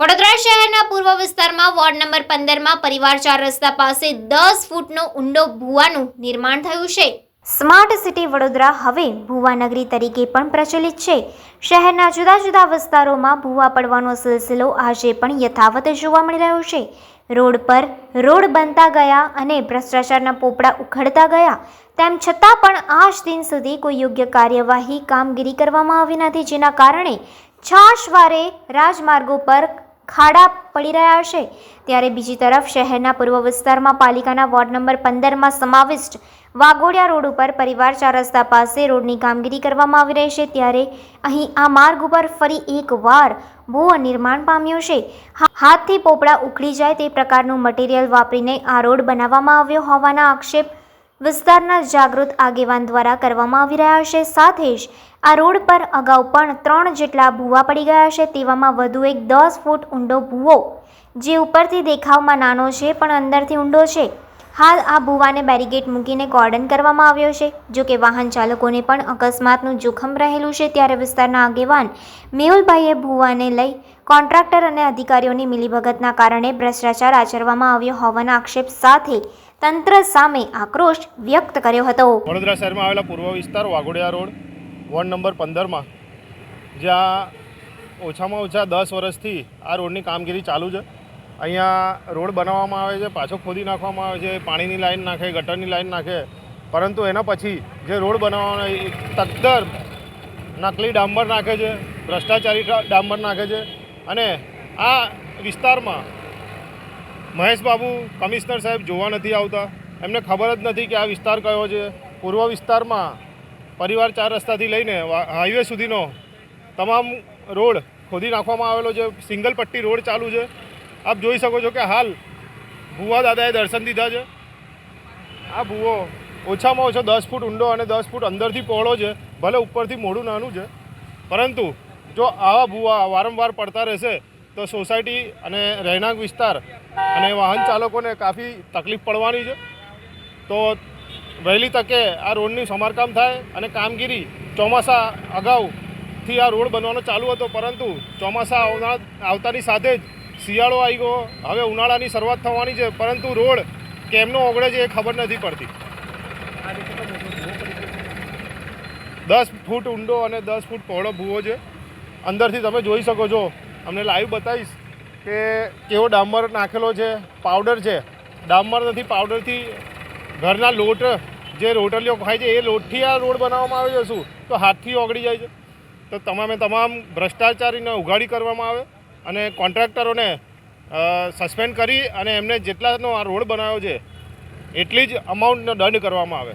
વડોદરા શહેરના પૂર્વ વિસ્તારમાં વોર્ડ નંબર પંદરમાં પરિવાર ચાર રસ્તા પાસે દસ ફૂટનો ઊંડો ભૂવાનું નિર્માણ થયું છે. સ્માર્ટ સિટી વડોદરા હવે ભુવાનગરી તરીકે પણ પ્રચલિત છે. શહેરના જુદા જુદા વિસ્તારોમાં ભૂવા પડવાનો સિલસિલો આજે પણ યથાવત જોવા મળી રહ્યો છે. રોડ પર રોડ બનતા ગયા અને ભ્રષ્ટાચારના પોપડા ઉખડતા ગયા. તેમ છતાં પણ આજ દિન સુધી કોઈ યોગ્ય કાર્યવાહી કામગીરી કરવામાં આવી નથી, જેના કારણે છાશવારે રાજમાર્ગો પર ખાડા પડી રહ્યા છે. ત્યારે બીજી તરફ શહેરના પૂર્વ વિસ્તારમાં પાલિકાના વોર્ડ નંબર પંદરમાં સમાવિષ્ટ વાઘોડિયા રોડ ઉપર પરિવાર ચાર રસ્તા પાસે રોડની કામગીરી કરવામાં આવી રહી છે. ત્યારે અહીં આ માર્ગ ઉપર ફરી એકવાર ભૂ નિર્માણ પામ્યું છે. હાથથી પોપડા ઉખડી જાય તે પ્રકારનું મટીરિયલ વાપરીને આ રોડ બનાવવામાં આવ્યો હોવાના આક્ષેપ વિસ્તારના જાગૃત આગેવાન દ્વારા કરવામાં આવી રહ્યા છે. સાથે જ આ રોડ પર અગાઉ પણ ત્રણ જેટલા ભૂવા પડી ગયા છે તેવામાં વધુ એક દસ ફૂટ ઊંડો ભૂવો, જે ઉપરથી દેખાવમાં નાનો છે, પણ અંદરથી ઊંડો છે. હાલ આ ભુવાને બેરીગેટ મૂકીને કોર્ડન કરવામાં આવ્યો છે. જો કે વાહન ચાલકોને પણ અકસ્માતનું જોખમ રહેલું છે, ત્યારે વિસ્તારના આગેવાન મેહુલભાઈએ ભુવાને લઈ કોન્ટ્રાક્ટર અને અધિકારીઓની મિલીભગતના કારણે ભ્રષ્ટાચાર આચરવામાં આવ્યો હોવાના આક્ષેપ સાથે તંત્ર સામે આક્રોશ વ્યક્ત કર્યો હતો. વડોદરા શહેરમાં આવેલા પૂર્વ વિસ્તાર વાઘોડિયા રોડ, વોર્ડ નંબર પંદરમાં, જ્યાં ઓછામાં ઓછા દસ વર્ષથી આ રોડની કામગીરી ચાલુ છે. અહીંયા રોડ બનાવવામાં આવે છે, પાછો ખોદી નાખવામાં આવે છે, પાણીની લાઈન નાખે, ગટરની લાઈન નાખે. પરંતુ એના પછી જે રોડ બનાવવાનો એ તદ્દર નકલી ડાંબર નાખે છે, ભ્રષ્ટાચારી ડાંબર નાખે છે. અને આ વિસ્તારમાં મહેશબાબુ કમિશનર સાહેબ જોવા નથી આવતા. એમને ખબર જ નથી કે આ વિસ્તાર કયો છે. પૂર્વ વિસ્તારમાં પરિવાર ચાર રસ્તાથી લઈને હાઈવે સુધીનો તમામ રોડ ખોદી નાખવામાં આવેલો છે. સિંગલ પટ્ટી રોડ ચાલુ છે. આપ જોઈ શકો છો કે હાલ ભુવા દાદાએ દર્શન દીધા છે. આ ભૂવો ઓછામાં ઓછો દસ ફૂટ ઊંડો અને દસ ફૂટ અંદરથી પહોળો છે. ભલે ઉપરથી મોડું નાનું છે. પરંતુ જો આવા ભૂવા વારંવાર પડતા રહેશે, તો સોસાયટી અને રહેણાંક વિસ્તાર અને વાહન ચાલકોને કાફી તકલીફ પડવાની છે. તો વહેલી તકે આ રોડની સમારકામ થાય અને કામગીરી ચોમાસા અગાઉથી આ રોડ બનવાનો ચાલુ હતો. પરંતુ ચોમાસા આવનાર આવતાની સાથે જ શિયાળો આવી ગયો. હવે ઉનાળાની શરૂઆત થવાની છે, પરંતુ રોડ કેમનો ઓગળે છે એ ખબર નથી પડતી. દસ ફૂટ ઊંડો અને દસ ફૂટ પહોળો ભૂવો છે. અંદરથી તમે જોઈ શકો છો. અમને લાઈવ બતાવીશ કે કેવો ડામર નાખેલો છે. પાવડર છે. ડામર નથી પાવડરથી ઘરના લોટ જે રોટલીઓ ખાય છે, એ લોટથી આ રોડ બનાવવામાં આવે છે તો હાથથી ઓગળી જાય છે. તો તમામે તમામ ભ્રષ્ટાચારીને ઉઘાડી કરવામાં આવે. અને કોન્ટ્રાક્ટરોને સસ્પેન્ડ કરી અને એમને જેટલાનો આ રોડ બનાવ્યો છે, એટલી જ અમાઉન્ટનો દંડ કરવામાં આવે.